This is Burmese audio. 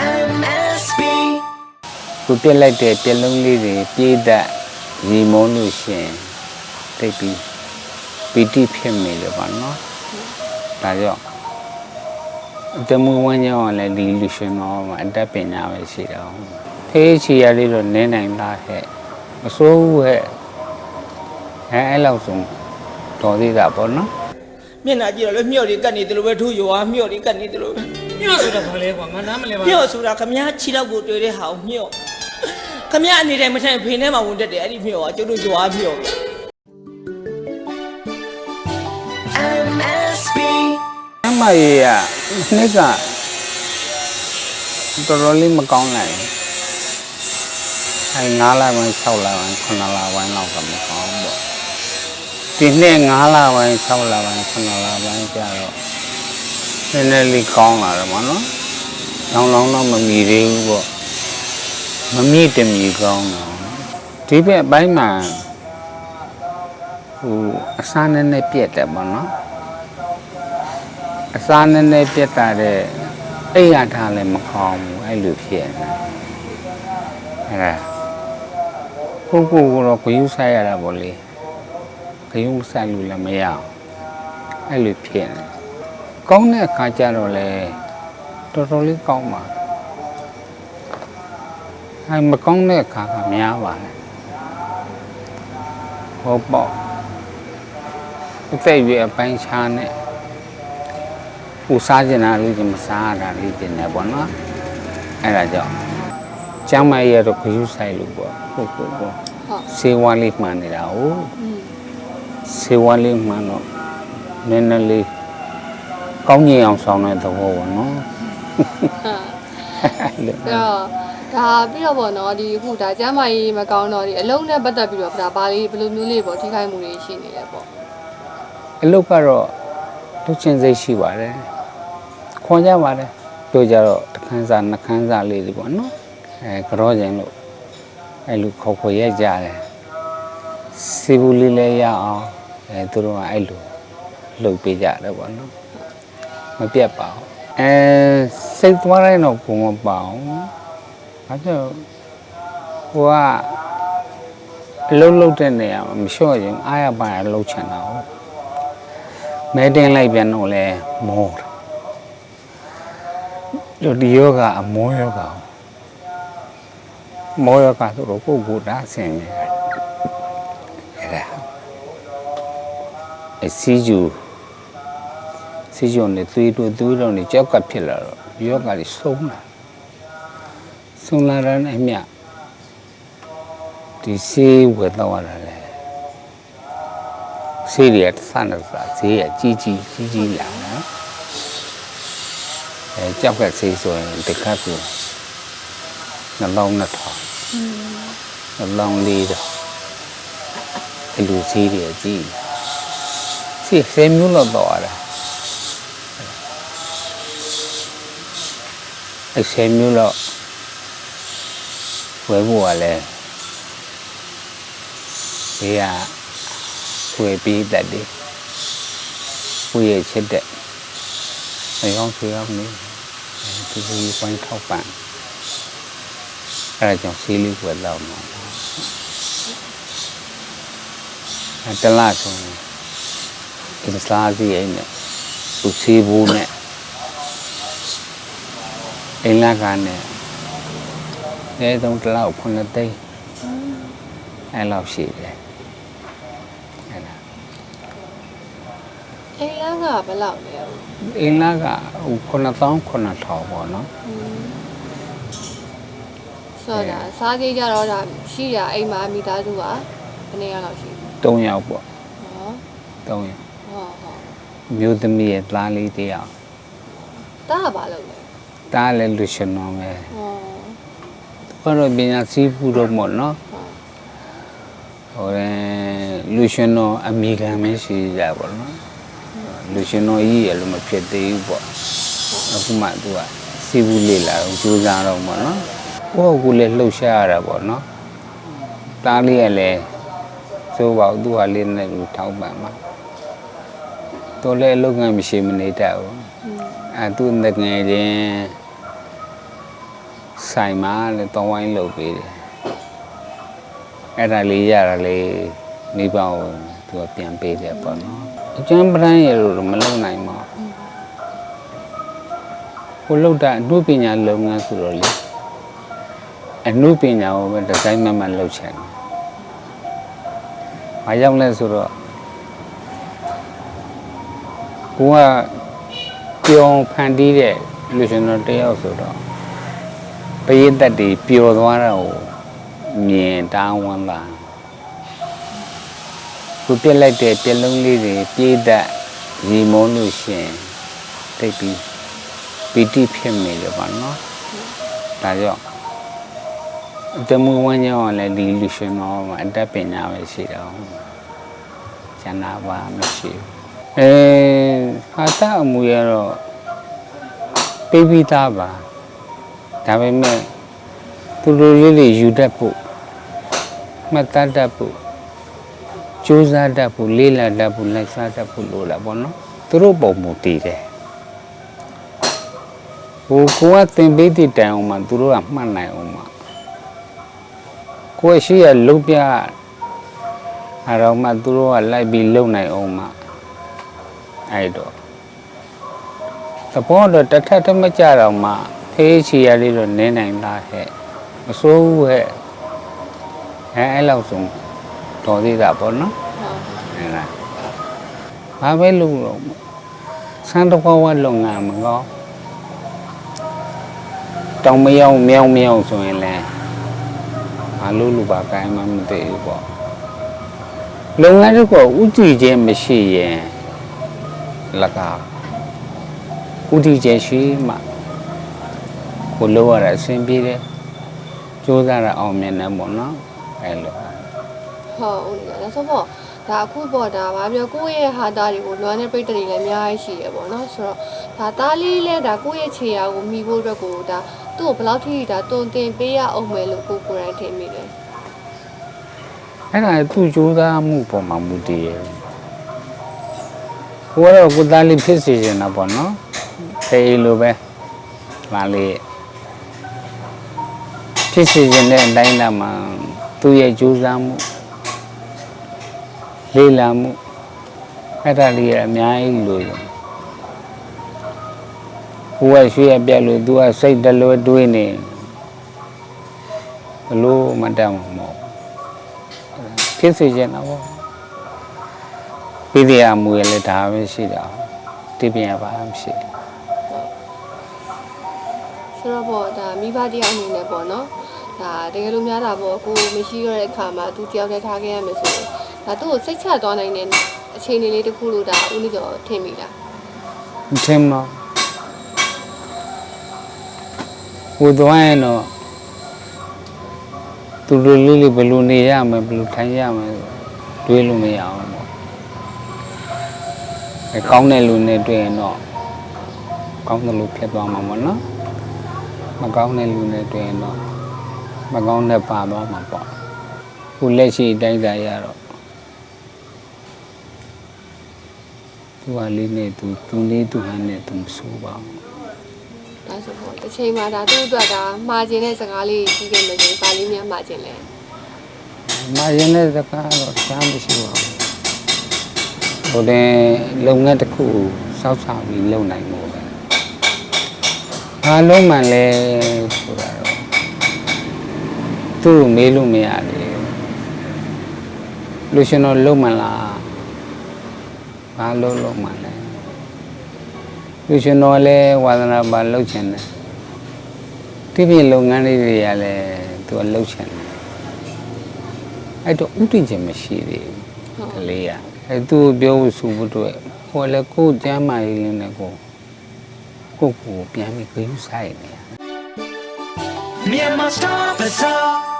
MSB ကိုပြက်လိုက်တဲ့ပြက်လုံးလေးတွေပြေးတတ်ရီမုံလို့ရှရင်တိတ်ပြီးပီတိဖြစ်နေတယ်ပါနော်ဒါကြောင့်အတမဝန်းကြောင်းကလည်းဒီလူရှင်တော်မှာအတတ်ပညာပဲရှိတော့ဖေးချီရလေးတော့နင်းနိုင်လားဟဲ့မစိုးဘူးဟဲ့အဲအဲ့လောက်ဆုံးတော်သေးတာပေါ့နော်မျက်နှာကြည့်တော့လေမြော့တွေကတ်နေတယ်လို့ပဲထိုးရွာမြော့တွေကတ်နေတယ်လို့ပဲ ညော့ဆိုတာဘာလဲကွာငါနားမလဲပါမြော့ဆိုတာခမားခြေတော့ကိုတွေ့တဲ့ဟာကိုမြော့ခမားအနေတိုင်းမထိုင်ဖေထဲမှာဝင်တက်တယ်အဲ့ဒီမြော့ကကျုပ်တို့ရွာမြော့ဗျ MSB အမကြီးကနှစ်ကတော်တော်လေးမကောင်းလိုက်ဘူးအဲ9လပိုင်း6လပိုင်း9လပိုင်းလောက်ကမကောင်းဘူးပေါ့ဒီနှစ်9လပိုင်း6လပိုင်း9လပိုင်းကျတော့ နည်းနည်းလေးကောင်းလာတယ်ပေါ့နော်။လောင်လောင်တော့မမီသေးဘူးပေါ့။မမီတမီကောင်းတော့ဒီဘက်အပိုင်းမှာဟိုအစားနည်းနည်းပြက်တယ်ပေါ့နော်။အစားနည်းနည်းပြက်တာတဲ့အိပ်ရထားလည်းမကောင်းဘူးအဲ့လိုဖြစ်နေအဲ့ဒါကိုကိုကတော့ဂယုဆိုင်ရတာပေါ့လေဂယုဆိုင်လို့လည်းမရအောင်အဲ့လိုဖြစ်နေ ကောင်းတဲ့အခါကျတော့လေတော်တော်လေးကောင်းပါအဲ့မကောင်းတဲ့အခါကများပါလေဟောပေါ့အသက်အရွယ်အပိုင်းခြားနဲ့ပူစားကျင်တာလေးကမစားရတာလေးကျင်တယ်ပေါ့နော်အဲ့ဒါကြောင့်ကျမ်းမရတော့ခရုဆိုင်လို့ပေါ့ဟုတ်ဟုတ်ပေါ့ဆေးဝါးလေးမှန်နေတာ哦ဆေးဝါးလေးမှန်တော့နည်းနည်းလေး ကောင်းကျင်အောင်ဆောင်တဲ့သဘောပေါ့နော်အဲ့လိုအဲ့တော့ဒါပြီးတော့ပေါ့နော်ဒီအခုဒါကျမ်းမာရေးမကောင်းတော့ဒီအလုံးနဲ့ပတ်သက်ပြီးတော့ဒါဘာလေးဘယ်လိုမျိုးလေးပေါ့ထိခိုက်မှုတွေရှိနေလဲပေါ့အလုပ်ကတော့လုပ်ချင်စိတ်ရှိပါတယ်ခွန်ကြပါတယ်တို့ကြတော့တစ်ခန်းစားနှစ်ခန်းစားလေးတွေပေါ့နော်အဲကြောကျင်လို့အဲလိုခေါ်ခေါ်ရက်ကြတယ်စီဘူးလေးလည်းရအောင်အဲသူတို့ကအဲ့လိုလှုပ်ပေးကြတယ်ပေါ့နော် မပြတ်ပါဘူးအဲစိတ်သွားတိုင်းတော့ကိုမပါအောင်ဘာကြောင့်ဟိုကအလုံးလုံးတဲ့နေရာမှာမလျှော့ရင်အားရပါရလှုပ်ချင်တာဟုတ်မဲတင်လိုက်ပြန်တော့လဲမောတာတို့ဒီယောဂအမောယောဂမောယောဂဆိုတော့ပုဂ္ဂိုလ်ဒါဆင်နေတယ်အဲ့ဒါအစီဂျူ စီဂျူနဲ့သွေးတို့သွေးတော့နေကြောက်ကဖြစ်လာတော့ယောဂတွေဆုံးလာဆုံးလာတဲ့နဲ့မြဒီစေးဝယ်တော့ရတာလေဆေးတွေကတစ်ဆနဲ့တစ်ဆဈေးကကြီးကြီးကြီးကြီးလာနော်အဲကြောက်ကဆေးဆိုရင်တစ်ခါကူနှလုံးနှစ်ထောင်နှလုံးလေးတော့အလူဆေးတွေကြီးဆေးဆယ်မျိုးလောက်တော့ရတယ် အဲဆယ်မျိုးလောက်ဝယ်ဖို့ကလည်းဘေးကဖွေပြီးတတ်တယ်ဖွေရချစ်တဲ့အယောင်ဆွေအောင်နေဒီဒီဝိုင်းထောက်ပံ့အဲဒါကြောင့်ဆေးလေးဝယ်တော့မှာအဲတလားဆိုရင်ဒီစားစီအိမ်နဲ့သူဆေးဘူးနဲ့ အိမ်လာကနဲ့အဲတုံးတလောက်ခုနှစ်သိန်းအဲလောက်ရှိတယ်အဲ့ဒါအိမ်လန်းကဘယ်လောက်လဲအင်းလာကဟို9000 9000ပေါ့နော်ဆိုတော့ဒါစားကြည့်ကြတော့ဒါရှိရအိမ်မှာမိသားစုကဘယ်နှစ်ယောက်လောက်ရှိလဲ3ယောက်ပေါ့ဟော3ယောက်ဟောဟောမျိုးသမီးရဲ့သားလေးတစ်ယောက်တားကဘာလုပ်လဲ သားလည်းလူရှင်တော်ပဲဟောဘာလို့ပညာစီးပူတော့မို့နော်ဟိုရဲလူရှင်တော်အမိခံမရှိကြပါတော့လူရှင်တော်ကြီးရဲ့လို့မဖြစ်သေးဘူးပေါ့အခုမှသူကစီးပူလေးလာတော့ကြိုးစားတော့ပေါ့နော်ကိုယ့်ကိုယ်လည်းလှုပ်ရှားရတာပေါ့နော်သားလေးကလည်းသိုးပေါ့သူကလေးနဲ့လူထောက်ပံ့မှာတော်လည်းအလုပ်ကမရှိမနေတတ်ဘူးအဲသူငယ်ငယ်ချင်း ဆိုင်မှာလည်းတောင်းဝိုင်းလုပ်ပေးတယ်အဲ့ဒါလေးရတာလေးမိဘကိုသူကပြန်ပေးတယ်ပေါ့နော်အကျန်းပရန်ရလို့တော့မလုပ်နိုင်ပါဘူးကိုလုပ်တာအမှုပညာလုပ်ငန်းဆိုတော့လေအမှုပညာကိုပဲဒီဇိုင်းမှန်မှန်လုပ်ချင်တယ်။ဘာကြောင့်လဲဆိုတော့ကိုကပြောင်းဖန်တီးတဲ့လူရှင်တော်တယောက်ဆိုတော့ ပရိသတ်တွေပျော်သွားတာကိုမြင်တောင်းဝမ်းသာကိုပြက်လိုက်တဲ့ပြက်လုံးလေးတွေပြေးတတ်ရီမုန်းလို့ရှရင်တိတ်ပြီးပီတိဖြစ်နေတယ်ပါနော်ဒါကြောင့်အတမှုဝမ်းကြောင်းကလည်းဒီလူရှင်တော်မှာအတတ်ပညာပဲရှိတော့ကျန်တာပါမရှိဘူးအဲဟာတာအမူရတော့ပိပိသားပါ ဒါပေမဲ့သူတို့လေးတွေယူတတ်ဖို့မှတ်သားတတ်ဖို့ကြိုးစားတတ်ဖို့လေးလာတတ်ဖို့လိုက်စားတတ်ဖို့လိုလာပေါ့နော်သူတို့ပုံမူတည်တယ်ဟိုကိုကသင်ပေးတဲ့တိုင်အောင်မှသူတို့ကမှတ်နိုင်အောင်မှကိုယ်ရှိရလုတ်ပြအဲ့တော့မှသူတို့ကလိုက်ပြီးလုံနိုင်အောင်မှအဲ့တော့သဘောတော့တစ်ထက်တည်းမကြတော့မှ ဖေးချီရလေးတော့နင်းနိုင်တာဟဲ့မစိုးဘူးဟဲ့အဲအဲ့လောက်ဆုံးတော်သေးတာပေါ့နော်ဟုတ်ဟုတ်လားဘာပဲလုပ်တော့စမ်းတော့ဝတ်လုံငါမကောတောင်မယောင်မြောင်မြောင်ဆိုရင်လည်းဘာလို့လူပါကိုင်းမှမသိဘူးပေါ့လုပ်ငန်းတစ်ခုဥတည်ခြင်းမရှိရင်လကဥတည်ခြင်းရှိမှ ကိုလိုရတာအဆင်ပြေတယ်ကြိုးစားရအောင်မြင်တယ်ပေါ့နော်အဲ့လိုဟုတ်ဦးလေးဒါဆိုတော့ဒါအခုပေါ့ဒါဘာပြောကိုယ့်ရဲ့ဟာသားတွေကိုလွမ်းတဲ့ပြိတ္တတွေလည်းအများကြီးရှိရပေါ့နော်ဆိုတော့ဒါသားလေးလဲဒါကိုယ့်ရဲ့ခြေရာကိုမိဖို့အတွက်ကိုဒါသူ့ကိုဘယ်လောက်ထိဒါတုံတင်ပေးရအောင်မယ်လို့ကိုကိုယ်တိုင်ထင်မိတယ်အဲ့ဒါသူ့ကြိုးစားမှုပေါ်မှာမူတည်ရဲ့ကိုကတော့ကိုသားလေးဖြစ်စီနေတာပေါ့နော်ဖေးလိုပဲလာလေး ဖြစ်စီခြင်းတဲ့အတိုင်းလာမှာသူ့ရဲ့ကြိုးစားမှုလေးလာမှုအဲ့ဒါလေးကအများကြီးလိုတယ်ကိုကရွှေရပြက်လို့သူကစိတ်တလွဲတွေးနေဘလို့မတတ်မှာမဟုတ်ဖြစ်စေချင်တာပေါ့ပြည်တရားမူရလဲဒါပဲရှိတာတိပညာပါမရှိဆိုတော့ပေါ့ဒါမိဘတယောက်အနေနဲ့ပေါ့နော် ဒါတကယ်လို့များတာပေါ့ကိုမရှိရတဲ့အခါမှာသူတယောက်တည်းထားခဲ့ရမယ်ဆိုရင်ဒါသူ့ကိုစိတ်ချသွားနိုင်တဲ့အခြေအနေလေးတစ်ခုလို့ဒါဦးလေးကျော်ထင်မိလားမထင်တော့ဟိုသွားရင်တော့သူတို့လေးလေးဘယ်လိုနေရမလဲဘယ်လိုထိုင်ရမလဲတွေးလို့မရအောင်ပေါ့အဲကောင်းတဲ့လူနဲ့တွေ့ရင်တော့ကောင်းတယ်လို့ဖြစ်သွားမှာပေါ့နော်မကောင်းတဲ့လူနဲ့တွေ့ရင်တော့ မကောင်းတဲ့ပါသွားမှာပေါ့ခုလက်ရှိအတိုင်းသာရတော့သူကလေးနဲ့သူသူလေးသူဟန်နဲ့သူမဆိုးပါဘူးဒါဆိုပေါ့တစ်ချိန်မှာဒါသူ့အတွက်ဒါမှားခြင်းတဲ့စကားလေးကြီးခဲ့မယ်ဆိုရင်ပါလေးများမှားခြင်းလဲ။မာရင်တဲ့စကားတော့ရှားမရှိပါဘူး။ဟိုတဲ့လုပ်ငန်းတစ်ခုစောက်စားပြီးလုပ်နိုင်မို့ပဲ။ဘာလုံးမှလဲဆိုတာတော့ သူ့ကိုမေးလို့မရတယ်။လူရှင်တော့လုံးမလား။ဘာလို့လုံးမလဲ။လူရှင်တော့လည်းဝါသနာပါလုပ်ချင်တယ်။ဒီပြင်လုပ်ငန်းလေးတွေကလည်းသူကလုပ်ချင်တယ်အဲ့တော့ဥတည်ခြင်းမရှိသေးဘူးကလေးကအဲ့သူ့ကိုပြောဖို့ဆိုဖို့အတွက်ဟိုလည်းကိုယ်ကျမ်းမာရေးလေးနဲ့ကိုကိုယ့်ကိုယ်ပြန်ပြီးဂရုစိုက်နေရ Myanmar Star Bazaar